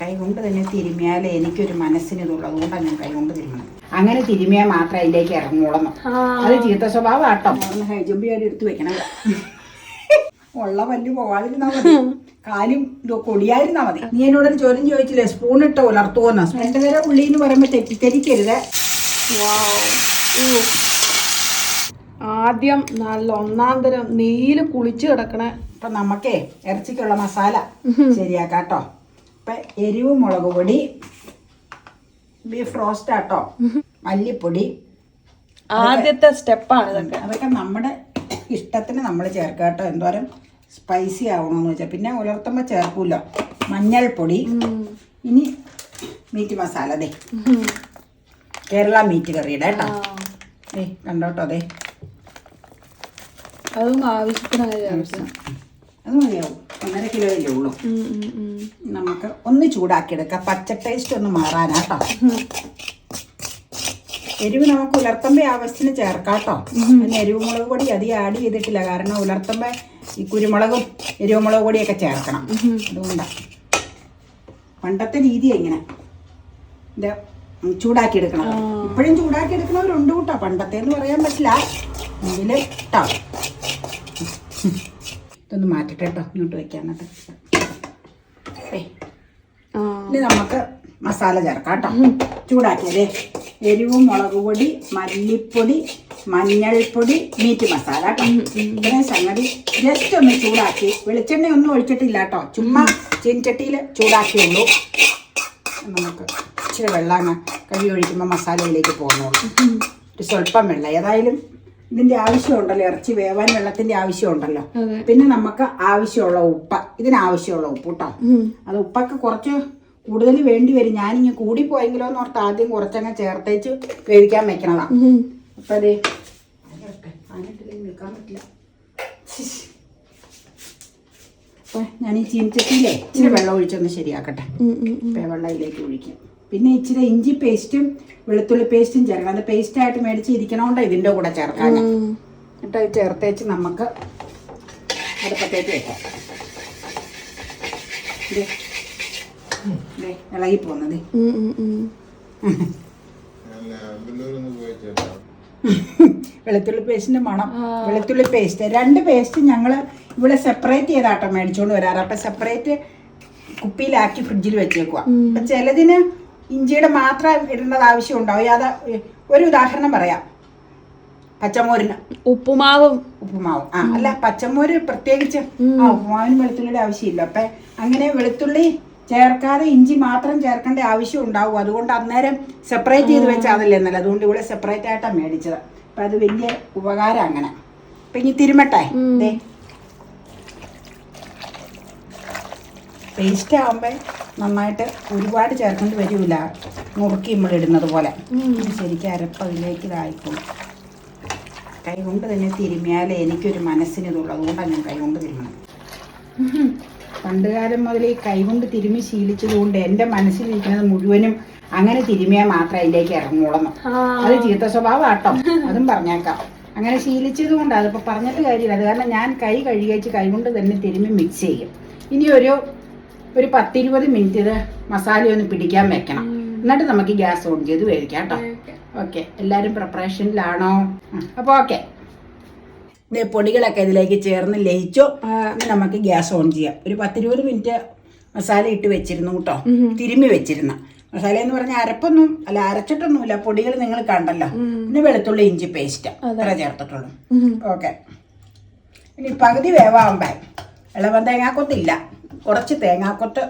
കൈകൊണ്ട് തന്നെ തിരുമിയാലേ എനിക്കൊരു മനസ്സിന് ഇതുള്ളൂ അതുകൊണ്ടാണ് ഞാൻ കൈകൊണ്ട് തിരുമണം അങ്ങനെ തിരുമിയാൽ മാത്രം അതിലേക്ക് ഇറങ്ങുള്ളൂ അത് ചീത്ത സ്വഭാവം ആട്ടോ. ഹൈജമ്പി ആയിട്ട് എടുത്ത് വെക്കണം. ഉള്ള പല്ല് പോവാതിരുന്നാ മതി. കാലും കൊടിയായിരുന്നാ മതി. നീ എന്നോട് ചോദ്യം ചോദിച്ചില്ലേ? സ്പൂൺ ഇട്ട് ഉലർത്തുവോന്ന്? എന്റെ നേരെ ഉള്ളി എന്ന് പറയുമ്പോ തെറ്റിദ്ധരിക്കരുത്. ആദ്യം നല്ല ഒന്നാം തരം നെയ്യിൽ കുളിച്ച് കിടക്കണ ഇപ്പൊ നമുക്കേ ഇറച്ചിക്കുള്ള മസാല ശരിയാക്കാം കേട്ടോ ഇപ്പൊ എരിവ് മുളക് പൊടി ബീഫ് റോസ്റ്റ് ആട്ടോ മല്ലിപ്പൊടി. ആദ്യത്തെ സ്റ്റെപ്പാണ് ഇതൊക്കെ. അതൊക്കെ നമ്മുടെ ഇഷ്ടത്തിന് നമ്മൾ ചേർക്കുക കേട്ടോ. എന്തോരം സ്പൈസി ആവണമെന്ന് വെച്ചാൽ പിന്നെ ഉലർത്തുമ്പോൾ ചേർക്കൂല. മഞ്ഞൾപ്പൊടി. ഇനി മീറ്റ് മസാല അതെ കേരള മീറ്റ് കറിയുടെ കേട്ടോ. ഏ കണ്ടോട്ടോ അതെ അതും ആവശ്യത്തിന് ആവശ്യം അത് മതിയാവും. ഒന്നര കിലോയല്ലേ ഉള്ളൂ? നമുക്ക് ഒന്ന് ചൂടാക്കിയെടുക്കാം. പച്ച ടേസ്റ്റ് ഒന്ന് മാറാനാട്ടോ. എരിവ് നമുക്ക് ഉലർത്തമ്പ ആവശ്യത്തിന് ചേർക്കാട്ടോ പിന്നെ എരിവ് മുളക് പൊടി അധികം ആഡ് ചെയ്തിട്ടില്ല. കാരണം ഉലർത്തമ്പ ഈ കുരുമുളകും എരിവ് മുളക് പൊടിയൊക്കെ ചേർക്കണം. അതുകൊണ്ടാണ് പണ്ടത്തെ രീതി എങ്ങനെ ഇത് ചൂടാക്കി എടുക്കണം ഇപ്പോഴും ചൂടാക്കി എടുക്കണവരുണ്ട് കൂട്ടോ. പണ്ടത്തെ എന്ന് പറയാൻ പറ്റില്ല. എങ്കിലും ഇതൊന്ന് മാറ്റട്ടെ കേട്ടോ ഇങ്ങോട്ട് ഏയ് ഇനി നമുക്ക് മസാല ചേർക്കാം കേട്ടോ ചൂടാക്കിയതേ. എരിവും മുളക് പൊടി മല്ലിപ്പൊടി മഞ്ഞൾപ്പൊടി മീറ്റ് മസാല കേട്ടോ ഇത്രയും സംഗതി ജസ്റ്റ് ഒന്ന് ചൂടാക്കി വെളിച്ചെണ്ണ ഒന്നും ഒഴിച്ചിട്ടില്ല കേട്ടോ ചുമ്മാ ചീൻചട്ടിയിൽ ചൂടാക്കിയുള്ളൂ. നമുക്ക് ഇച്ചിരി വെള്ളം കഴുകി ഒഴിക്കുമ്പോൾ മസാലയിലേക്ക് പോകുന്നുള്ളൂ. ഒരു സ്വല്പം വെള്ളം. ഏതായാലും ഇതിന്റെ ആവശ്യമുണ്ടല്ലോ ഇറച്ചി വേവാൻ വെള്ളത്തിന്റെ ആവശ്യമുണ്ടല്ലോ. പിന്നെ നമുക്ക് ആവശ്യമുള്ള ഉപ്പ ഇതിന് ആവശ്യമുള്ള ഉപ്പ് കേട്ടോ അത് ഉപ്പൊക്കെ കുറച്ച് കൂടുതൽ വേണ്ടി വരും. ഞാനിങ്ങനെ കൂടിപ്പോയെങ്കിലോ എന്ന് ഓർത്ത് ആദ്യം കുറച്ചങ്ങ് ചേർത്തേച്ച് വേവിക്കാൻ വെക്കണതാ. അപ്പൊ അതെ നിൽക്കാൻ പറ്റില്ല അപ്പൊ ഞാൻ ഈ ചീനച്ചട്ടിയിലേ ഇച്ചിരി വെള്ളം ഒഴിച്ചൊന്ന് ശരിയാക്കട്ടെ. വെള്ളയിലേക്ക് ഒഴിക്കും. പിന്നെ ഇച്ചിരി ഇഞ്ചി പേസ്റ്റും വെളുത്തുള്ളി പേസ്റ്റും ചേർക്കാം അത് പേസ്റ്റ് ആയിട്ട് മേടിച്ച് ഇരിക്കണോണ്ട് ഇതിന്റെ കൂടെ ചേർക്കാം എന്നിട്ട് അത് ചേർത്തേച്ച് നമുക്ക് അടുപ്പത്തേക്ക് വെക്കാം. ഇളകി പോകുന്നത് വെളുത്തുള്ളി പേസ്റ്റിന്റെ മണം. വെളുത്തുള്ളി പേസ്റ്റ്. രണ്ട് പേസ്റ്റ് ഞങ്ങൾ ഇവിടെ സെപ്പറേറ്റ് ചെയ്താട്ടോ മേടിച്ചോണ്ട് വരാറ്. അപ്പൊ സെപ്പറേറ്റ് കുപ്പിയിലാക്കി ഫ്രിഡ്ജിൽ വെച്ചേക്കുക അപ്പൊ ചിലതിന് ഇഞ്ചിയുടെ മാത്രം ഇടേണ്ടത് ആവശ്യം ഉണ്ടാവും അത് ഒരു ഉദാഹരണം പറയാം. പച്ചമോരിന്. ഉപ്പുമാവും. ഉപ്പുമാവും. ആ അല്ല പച്ചമോര് പ്രത്യേകിച്ച് ആ ഉപ്പുമാവിന് വെളുത്തുള്ളിയുടെ ആവശ്യമില്ല. അപ്പൊ അങ്ങനെ വെളുത്തുള്ളി ചേർക്കാതെ ഇഞ്ചി മാത്രം ചേർക്കേണ്ട ആവശ്യം ഉണ്ടാവും. അതുകൊണ്ട് അന്നേരം സെപ്പറേറ്റ് ചെയ്ത് വെച്ചാൽ അതല്ലേ എന്നല്ല അതുകൊണ്ട് ഇവിടെ സെപ്പറേറ്റ് ആയിട്ടാണ് മേടിച്ചത്. അപ്പൊ അത് വലിയ ഉപകാരം അങ്ങനെ. അപ്പൊ ഇനി തിരുമട്ടെ. പേസ്റ്റ് ആകുമ്പോൾ നന്നായിട്ട് ഒരുപാട് ചേർക്കേണ്ടി വരില്ല നുറുക്കി നമ്മൾ ഇടുന്നത് പോലെ. ശരിക്കും അരപ്പ് അതിലേക്ക് ഇതായിക്കോളും കൈ കൊണ്ട് തന്നെ തിരുമിയാലേ എനിക്കൊരു മനസ്സിന് ഇതുള്ളൂ അതുകൊണ്ടാണ് ഞാൻ കൈകൊണ്ട് തിരുമണം പണ്ടുകാലം മുതൽ ഈ കൈ കൊണ്ട് തിരുമി ശീലിച്ചത് കൊണ്ട് എന്റെ മനസ്സിലിരിക്കുന്നത് മുഴുവനും അങ്ങനെ തിരുമിയാൽ മാത്രമേ അതിലേക്ക് ഇറങ്ങുള്ളൂ. അത് ചീത്ത സ്വഭാവം ആട്ടോ. അതും പറഞ്ഞേക്കാം. അങ്ങനെ ശീലിച്ചത് കൊണ്ട്. അതിപ്പോൾ പറഞ്ഞിട്ട് കാര്യമില്ല. അത് കാരണം ഞാൻ കൈ കഴുകിച്ച് കൈ കൊണ്ട് തന്നെ തിരുമ്മി മിക്സ് ചെയ്യും. ഇനി ഒരു ഒരു പത്തിരുപത് മിനിറ്റ് ഇത് മസാല ഒന്ന് പിടിക്കാൻ വെക്കണം. എന്നിട്ട് നമുക്ക് ഗ്യാസ് ഓൺ ചെയ്ത് വേവിക്കാം കേട്ടോ. ഓക്കെ. എല്ലാവരും പ്രിപ്പറേഷനിലാണോ അപ്പോൾ ഓക്കെ. പൊടികളൊക്കെ ഇതിലേക്ക് ചേർന്ന് ലയിച്ചു. നമുക്ക് ഗ്യാസ് ഓൺ ചെയ്യാം. ഒരു പത്തിരുപത് മിനിറ്റ് മസാല ഇട്ട് വെച്ചിരുന്നു കേട്ടോ. തിരുമ്മി വെച്ചിരുന്ന. മസാല എന്ന് പറഞ്ഞാൽ അരപ്പൊന്നും അല്ല അരച്ചിട്ടൊന്നുമില്ല. പൊടികൾ നിങ്ങൾ കണ്ടല്ലോ. പിന്നെ വെളുത്തുള്ളി ഇഞ്ചി പേസ്റ്റ് അത്ര ചേർത്തിട്ടുള്ളൂ. ഓക്കെ. ഇനി പകുതി വേവാകുമ്പോ ഇളവൻ തേങ്ങാക്കൊത്തില്ല. കുറച്ച് തേങ്ങാക്കൊത്ത്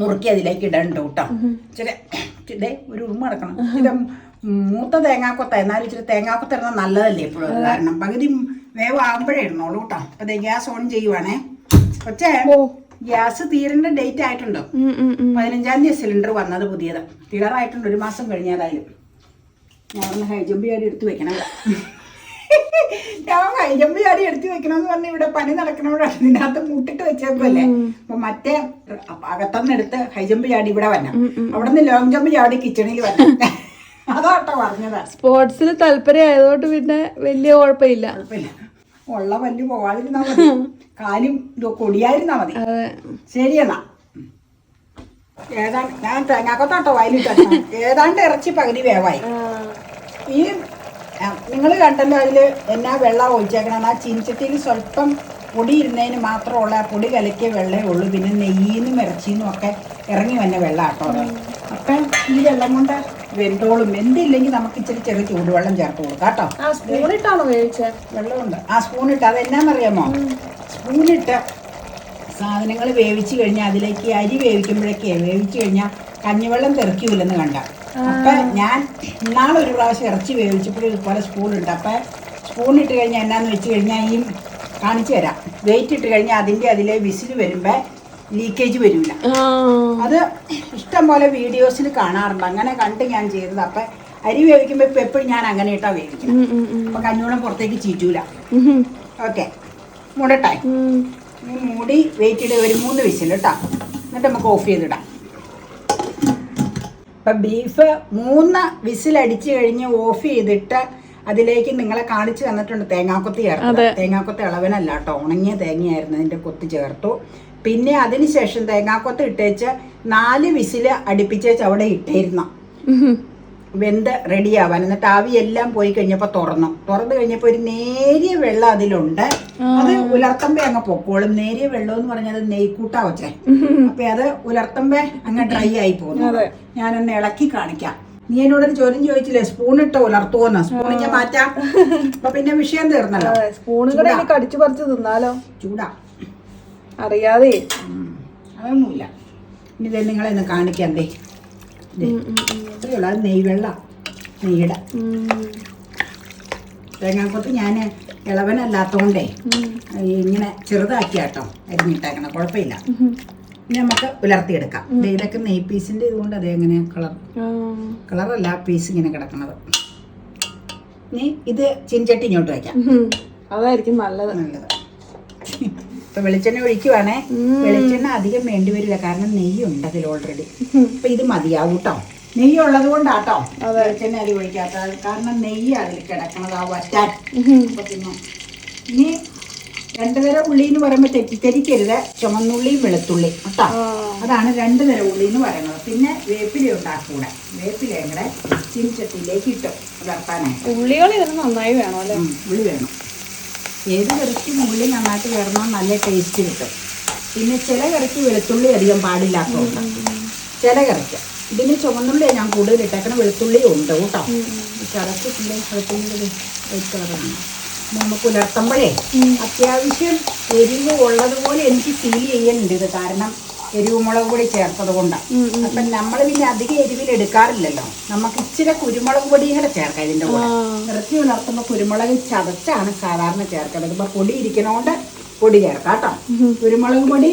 നുറുക്കി അതിലേക്ക് ഇടണ്ട് കേട്ടോ ഇച്ചിരി ഇതേ ഒരു ഉറുമ അടക്കണം ഇത് മൂത്ത തേങ്ങാക്കൊത്ത എന്നാലും ഇച്ചിരി തേങ്ങാക്കൊത്ത ഇടുന്നത് നല്ലതല്ലേ എപ്പോഴും കാരണം. പകുതി വേവാകുമ്പോഴേ ഇടണോളൂ കേട്ടോ അപ്പൊ ഗ്യാസ് ഓൺ ചെയ്യുവാണേ. കൊച്ചേ ഗ്യാസ് തീരേണ്ട ഡേറ്റ് ആയിട്ടുണ്ട്. പതിനഞ്ചാം തീയതി സിലിണ്ടർ വന്നത് പുതിയത്. തീരാറായിട്ടുണ്ട് ഒരു മാസം കഴിഞ്ഞതായാലും. ഞാൻ ഹൈജമ്പ് എടുത്തു എടുത്ത് വെക്കണം. ഞാൻ കൈകമ്പി ചാടി എടുത്തു വെക്കണമെന്ന് പറഞ്ഞ് ഇവിടെ പണി നടക്കണോടാണ് ഇതിനകത്ത് മുട്ടിട്ട് വെച്ചേക്കല്ലേ അപ്പൊ മറ്റേ അകത്തുനിന്ന് എടുത്ത് ഹൈജമ്പ് ചാടി ഇവിടെ വരണം. അവിടെ നിന്ന് ലോങ് ജമ്പ് ചാടി കിച്ചണിൽ വരണം. അതാട്ടോ പറഞ്ഞതാ. സ്പോർട്സിൽ താല്പര്യം ആയതുകൊണ്ട് പിന്നെ വലിയ കുഴപ്പമില്ല. കുഴപ്പമില്ല. ഉള്ള പല്ല് പോവാതിരുന്നാ മതി. കാലും കൊടിയായിരുന്നാ മതി. ശരിയെന്നാ ഏതാണ്ട് ഞാൻ തേങ്ങാക്കത്താട്ടോ വയലിട്ട് ഏതാണ്ട് ഇറച്ചി പകുതി വേവായി. ഈ നിങ്ങൾ കണ്ടല്ലോ അതിൽ എന്നാ വെള്ളം ഒഴിച്ചേക്കണം ആ ചീനിച്ചട്ടിയിൽ സ്വല്പം പൊടി ഇരുന്നതിന് മാത്രമുള്ള ആ പൊടി കലക്കിയ വെള്ളമേ ഉള്ളൂ. പിന്നെ നെയ്യിന്നും ഇറച്ചിന്നും ഒക്കെ ഇറങ്ങി വന്ന വെള്ളം ആട്ടോ അപ്പം ഈ വെള്ളം കൊണ്ട് വെന്തോളും. വെന്തില്ലെങ്കിൽ നമുക്ക് ഇച്ചിരി ചെറിയ ചൂടുവെള്ളം ചേർത്ത് കൊടുക്കാം കേട്ടോ. സ്പൂണിട്ടാണോ വെള്ളമുണ്ട്. ആ സ്പൂണിട്ട് അത് എന്നാന്നറിയാമോ സ്പൂണിട്ട് സാധനങ്ങൾ വേവിച്ച് കഴിഞ്ഞാൽ അതിലേക്ക് അരി വേവിക്കുമ്പോഴേക്കേ വേവിച്ച് കഴിഞ്ഞാൽ കഞ്ഞിവെള്ളം തെറിക്കൂലെന്ന് കണ്ട. അപ്പൊ ഞാൻ ഇന്നാളെ ഒരു പ്രാവശ്യം ഇറച്ചി വേവിച്ചപ്പോഴും ഇതുപോലെ സ്പൂണുണ്ട്. അപ്പൊ സ്പൂൺ ഇട്ട് കഴിഞ്ഞാൽ എന്നാന്ന് വെച്ച് കഴിഞ്ഞാൽ ഈ കാണിച്ചു തരാം. വെയിറ്റ് ഇട്ട് കഴിഞ്ഞാൽ അതിന്റെ അതിലെ വിസിൽ വരുമ്പോൾ ലീക്കേജ് വരില്ല അത് ഇഷ്ടം പോലെ വീഡിയോസിൽ കാണാറുണ്ട്. അങ്ങനെ കണ്ട് ഞാൻ ചെയ്തത്. അപ്പൊ അരി വേവിക്കുമ്പോൾ ഇപ്പം എപ്പോഴും ഞാൻ അങ്ങനെ ഇട്ടാ വേവിക്കും അപ്പൊ കഞ്ഞോളം പുറത്തേക്ക് ചീറ്റൂല. ഓക്കെ. മൂടട്ടെ. മൂടി വെയിറ്റ് ഇടുക ഒരു മൂന്ന് വിസിൽ കേട്ടോ എന്നിട്ട് നമുക്ക് ഓഫ് ചെയ്തിടാം. ഇപ്പം ബീഫ് മൂന്ന് വിസിലടിച്ച് കഴിഞ്ഞ് ഓഫ് ചെയ്തിട്ട് അതിലേക്ക് നിങ്ങളെ കാണിച്ചു തന്നിട്ടുണ്ട്. തേങ്ങാക്കൊത്തി ചേർത്ത് തേങ്ങാക്കൊത്തി ഇളവനല്ല കേട്ടോ. ഉണങ്ങിയ തേങ്ങയായിരുന്നു അതിന്റെ കൊത്തി ചേർത്തു. പിന്നെ അതിനുശേഷം തേങ്ങാക്കൊത്ത് ഇട്ടേച്ച് നാല് വിസിൽ അടുപ്പിച്ചേച്ച് അവിടെ ഇട്ടിരുന്നു. വെന്ത് റെഡിയാവാൻ എന്നിട്ട് ആവി എല്ലാം പോയി കഴിഞ്ഞപ്പോൾ തുറന്നു. തുറന്നു കഴിഞ്ഞപ്പോൾ ഒരു നേരിയ വെള്ളം അതിലുണ്ട്. അത് ഉലർത്തമ്പേ അങ്ങ് പൊക്കോളും. നേരിയ വെള്ളം എന്ന് പറഞ്ഞത് നെയ്ക്കൂട്ടാ വച്ചേ അപ്പൊ അത് ഉലർത്തമ്പേ അങ്ങ് ഡ്രൈ ആയി പോകുന്നു. ഞാനൊന്ന് ഇളക്കി കാണിക്കാം. നീ എന്നോടൊരു ചോദ്യം ചോദിച്ചില്ലേ? സ്പൂൺ ഇട്ട് ഉലർത്തുവെന്ന്? സ്പൂൺ ഞാൻ മാറ്റാം. അപ്പൊ പിന്നെ വിഷയം തീർന്നല്ലോ. കടിച്ചു പറിച്ചു തിന്നാലോ? ചൂടാ. അറിയാതെ. അതൊന്നുമില്ല. ഇനി ഇത് നിങ്ങളെ ഒന്ന് കാണിക്കാം ദേ. ദേ. ഇത്രയേ ഉള്ളൂ അത് നെയ്വെള്ള നെയ്യുടെ. തേങ്ങാക്കൊത്ത് ഞാൻ ഇളവനല്ലാത്തോണ്ടേ ഇങ്ങനെ ചെറുതാക്കിയാട്ടോ അരിഞ്ഞിട്ടേക്കണം കുഴപ്പമില്ല. ഇനി നമുക്ക് ഉലർത്തിയെടുക്കാം. ദേ ഇതൊക്കെ നെയ് പീസിന്റെ ഇതുകൊണ്ട് അതേ എങ്ങനെ കളർ കളറല്ല പീസ് ഇങ്ങനെ കിടക്കണത്. ഇനി ഇത് ചിൻചട്ടി ഇങ്ങോട്ട് വയ്ക്കാം. അതായിരിക്കും നല്ലത്. നല്ലത്. ഇപ്പൊ വെളിച്ചെണ്ണ ഒഴിക്കുവാണേ. വെളിച്ചെണ്ണ അധികം വേണ്ടി വരില്ല. കാരണം നെയ്യ് ഉണ്ട് അതിൽ ഓൾറെഡി അപ്പൊ ഇത് മതിയാവും കേട്ടോ നെയ്യ് ഉള്ളത് കൊണ്ടാട്ടോ വെളിച്ചെണ്ണ അരി ഒഴിക്കാത്ത കാരണം നെയ്യ് അതിൽ കിടക്കണത് ആ വറ്റാൻ. പിന്നെ ഇനി രണ്ടു തരം ഉള്ളി എന്ന് പറയുമ്പോൾ തെറ്റിദ്ധരിക്കരുത് ചുമന്നുള്ളിയും വെളുത്തുള്ളി. കേട്ടോ? അതാണ് രണ്ട് തരം ഉള്ളി എന്ന് പറയുന്നത്. പിന്നെ വേപ്പില ഉണ്ടാക്കൂടെ? വേപ്പില കൂടെ ചീനിച്ചട്ടിയിലേക്ക് ഇട്ടു വളർത്താനായിട്ട് ഉള്ളികൾ ഇതിന് നന്നായി വേണം അല്ലേ? ഉള്ളി വേണം. ഏത് കറിക്കും ഉള്ളി നന്നായിട്ട് വരണം നല്ല ടേസ്റ്റ് കിട്ടും. പിന്നെ ചില കറിക്ക് വെളുത്തുള്ളി അധികം പാടില്ലാത്തതുകൊണ്ട്. ചില കറിക്ക്. ഇതിന് ചുവന്നുള്ളി ഞാൻ കൂടുതൽ ഇട്ടേക്കണം വെളുത്തുള്ളിയും ഉണ്ട് കേട്ടോ. ചതച്ചിട്ടില്ലേ വെളുത്തുള്ളി വൈറ്റ് കളറാണ് നമുക്ക് പുലർത്തുമ്പോഴേ അത്യാവശ്യം എരിവ് ഉള്ളതുപോലെ എനിക്ക് ഫീൽ ചെയ്യുന്നുണ്ട് ഇത്. കാരണം എരിവ് മുളക് പൊടി ചേർത്തത് കൊണ്ടാണ് അപ്പം നമ്മൾ പിന്നെ അധികം എരിവിൽ എടുക്കാറില്ലല്ലോ. നമുക്ക് ഇച്ചിരി കുരുമുളക് പൊടിയും കൂടെ ചേർക്കാം ഇതിന്റെ കൂടെ. ഇറച്ചി ഉണർത്തുമ്പോൾ കുരുമുളക് ചതച്ചാണ് സാധാരണ ചേർക്കേണ്ടത്. ഇപ്പം പൊടി ഇരിക്കണോണ്ട് പൊടി ചേർക്കാം കേട്ടോ. കുരുമുളക് പൊടി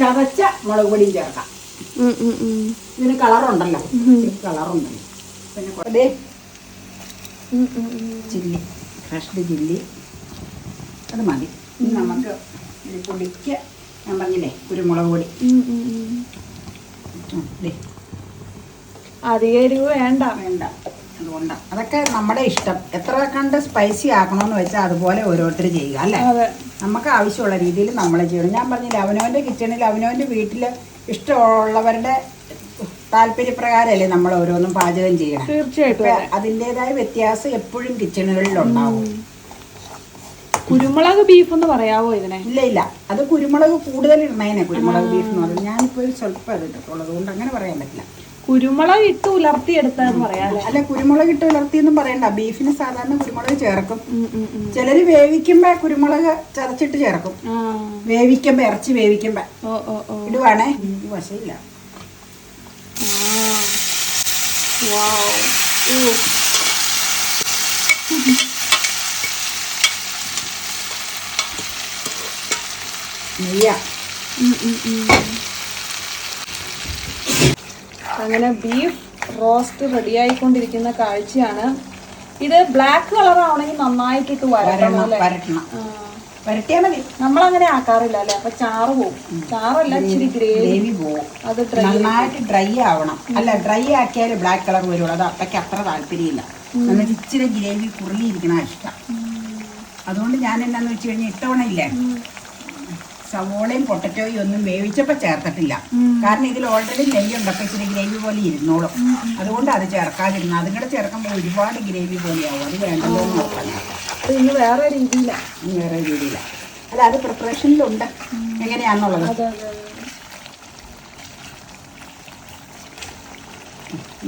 ചതച്ച മുളക് പൊടിയും ചേർക്കാം. ഇതിന് കളറുണ്ടല്ലോ. കളറുണ്ടല്ലോ പിന്നെ ചില്ലി. ഫ്രഷ്ഡ് ചില്ലി. അത് മതി. നമുക്ക് ഇത് പൊടിക്ക് ഞാൻ പറഞ്ഞില്ലേ കുരുമുളക് പൊടി. അധികം എരിവ് വേണ്ട. വേണ്ട. അതുകൊണ്ടാണ് അതൊക്കെ നമ്മുടെ ഇഷ്ടം. എത്ര കണ്ട് സ്പൈസി ആക്കണമെന്ന് വെച്ചാൽ അതുപോലെ ഓരോരുത്തർ ചെയ്യുക അല്ലേ? നമുക്ക് ആവശ്യമുള്ള രീതിയിൽ നമ്മൾ ചെയ്യണം. ഞാൻ പറഞ്ഞില്ല അവനവന്റെ കിച്ചണിൽ അവനവന്റെ വീട്ടിൽ ഇഷ്ടമുള്ളവരുടെ താല്പര്യപ്രകാരമല്ലേ നമ്മൾ ഓരോന്നും പാചകം ചെയ്യണം. തീർച്ചയായിട്ടും അതിന്റെതായ വ്യത്യാസം എപ്പോഴും കിച്ചണുകളിൽ ഉണ്ടാവും. കുരുമുളക് ബീഫ് എന്ന് പറയാവോ ഇതിനെ? ഇല്ല ഇല്ല. അത് കുരുമുളക് കൂടുതൽ ഇടണേനെ കുരുമുളക് ബീഫ് എന്ന് പറയുന്നത് ഞാനിപ്പോൾ ഒരു സ്വല്പം അത് ഇട്ടിട്ടുള്ളത് കൊണ്ട് അങ്ങനെ പറയാൻ പറ്റില്ല. കുരുമുളക് ഇട്ട് ഉലർത്തി എടുത്തതെന്ന് പറയാം അല്ലെ? കുരുമുളക് ഇട്ട് ഉലർത്തി എന്നും പറയണ്ട. ബീഫിന് സാധാരണ കുരുമുളക് ചേർക്കും. ചിലര് വേവിക്കുമ്പോ കുരുമുളക് ചതച്ചിട്ട് ചേർക്കും. വേവിക്കുമ്പോ ഇറച്ചി വേവിക്കുമ്പോ. ഇടുവാണേ. വശയില്ല. നെയ്യ. അങ്ങനെ ബീഫ് റോസ്റ്റ് റെഡിയായിക്കൊണ്ടിരിക്കുന്ന കാഴ്ചയാണ്. ഇത് ബ്ലാക്ക് കളർ ആവണമെങ്കിൽ നന്നായിട്ടിട്ട് വരണം അല്ലേ? വരട്ടണം. ആ. വരട്ടിയാ മതി. നമ്മളങ്ങനെ ആക്കാറില്ല അല്ലേ? അപ്പൊ ചാറ് പോകും ചാറല്ല ഇച്ചിരി ഗ്രേവി പോകും അത് ഡ്രൈ നന്നായിട്ട് ഡ്രൈ ആവണം. അല്ല ഡ്രൈ ആക്കിയാൽ ബ്ലാക്ക് കളർ വരുള്ളൂ. അത് അപ്പയ്ക്ക് അത്ര താല്പര്യമില്ല. എന്നിട്ട് ഇച്ചിരി ഗ്രേവി കുറുകിയിരിക്കണ ഇഷ്ടം. അതുകൊണ്ട് ഞാൻ എന്നാന്ന് വെച്ച് കഴിഞ്ഞാൽ ഇത്തവണ ഇല്ലേ? സവോളയും പൊട്ടറ്റോയും ഒന്നും വേവിച്ചപ്പോൾ ചേർത്തിട്ടില്ല. കാരണം ഇതിൽ ഓൾറെഡി നെയ്യുണ്ടപ്പോൾ ഇച്ചിരി ഗ്രേവി പോലെ ഇരുന്നോളും. അതുകൊണ്ട് അത് ചേർക്കാതിരുന്നു അതും കൂടെ ചേർക്കുമ്പോൾ ഒരുപാട് ഗ്രേവി പോലെയാവും. അത് വേണ്ടല്ലോ എന്ന് നോക്കാം ഇന്ന് വേറെ രീതിയിലാണ് വേറെ രീതിയിലാണ് അല്ല അത് പ്രിപ്പറേഷനിലുണ്ട് എങ്ങനെയാണെന്നുള്ളത് അതെ അതെ അതെ.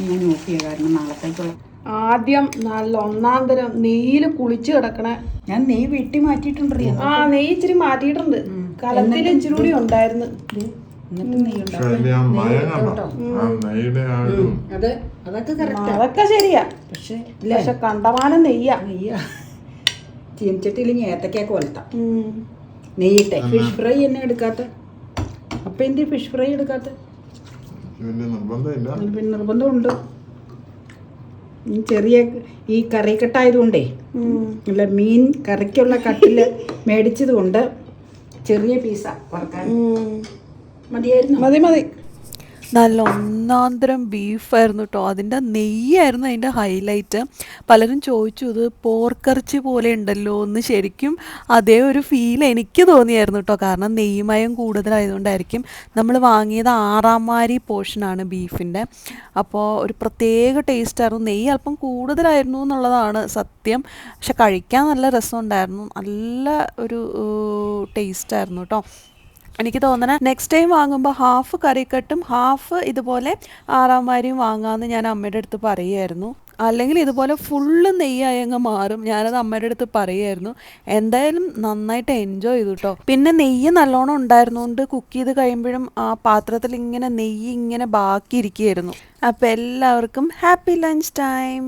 ഞാൻ നോക്കിയ കാരണം നാളത്തേക്കുള്ള ആദ്യം നല്ല ഒന്നാം തരം നെയ്യിൽ കുളിച്ച് കിടക്കണേ. ഞാൻ നെയ്യ് വെട്ടി മാറ്റിയിട്ടുണ്ട് ആ നെയ്യ് ഇച്ചിരി മാറ്റിയിട്ടുണ്ട്. കലത്തിൽ ഇച്ചിരി കൂടി ഉണ്ടായിരുന്നു. അതൊക്കെ ശരിയാ. പക്ഷേ പക്ഷെ കണ്ടമാനം നെയ്യാ. നെയ്യ. ചീനച്ചട്ടിയിൽ ഇനി ഏത്തക്കയൊക്കെ കൊലത്താം ഉം. നെയ്യിട്ടെ. ഫിഷ് ഫ്രൈ എന്നെ എടുക്കാത്ത? അപ്പൊ എന്ത് ഫിഷ് ഫ്രൈ എടുക്കാത്ത? പിന്നെ നിർബന്ധമുണ്ട്. ഈ ചെറിയ ഈ കറിക്കെട്ടായതുകൊണ്ടേ. അല്ല മീൻ കറിക്കുള്ള കട്ടിൽ മേടിച്ചത് കൊണ്ട് ചെറിയ പീസാ വറുക്കാൻ. മതിയായിരുന്നു? മതി മതി. നല്ല ഒന്നാന്തരം ബീഫായിരുന്നു കേട്ടോ അതിന്റെ നെയ്യായിരുന്നു അതിന്റെ ഹൈലൈറ്റ് പലരും ചോദിച്ചു ഇത് പോർക്കറിച്ചി പോലെ ഉണ്ടല്ലോ എന്ന് ശരിക്കും അതേ ഒരു ഫീൽ എനിക്ക് തോന്നിയായിരുന്നു കേട്ടോ കാരണം നെയ്മയം കൂടുതലായതുകൊണ്ടായിരിക്കും നമ്മൾ വാങ്ങിയത് ആറാമാരി പോർഷനാണ് ബീഫിന്റെ അപ്പോൾ ഒരു പ്രത്യേക ടേസ്റ്റായിരുന്നു നെയ്യ് അല്പം കൂടുതലായിരുന്നു എന്നുള്ളതാണ് സത്യം. പക്ഷെ കഴിക്കാൻ നല്ല രസമുണ്ടായിരുന്നു. നല്ല ഒരു ടേസ്റ്റായിരുന്നു കേട്ടോ എനിക്ക് തോന്നണ നെക്സ്റ്റ് ടൈം വാങ്ങുമ്പോൾ ഹാഫ് കറിക്കട്ടും ഹാഫ് ഇതുപോലെ ആറാമാരിയും വാങ്ങാമെന്ന് ഞാൻ അമ്മയുടെ അടുത്ത് പറയുമായിരുന്നു അല്ലെങ്കിൽ ഇതുപോലെ ഫുള്ള് നെയ്യായി അങ്ങ് മാറും ഞാനത് അമ്മയുടെ അടുത്ത് പറയുമായിരുന്നു എന്തായാലും നന്നായിട്ട് എൻജോയ് ചെയ്തു കേട്ടോ പിന്നെ നെയ്യ് നല്ലോണം ഉണ്ടായിരുന്നുകൊണ്ട് കുക്ക് ചെയ്ത് കഴിയുമ്പോഴും ആ പാത്രത്തിൽ ഇങ്ങനെ നെയ്യ് ഇങ്ങനെ ബാക്കി ഇരിക്കുകയായിരുന്നു അപ്പോൾ എല്ലാവർക്കും ഹാപ്പി ലഞ്ച് ടൈം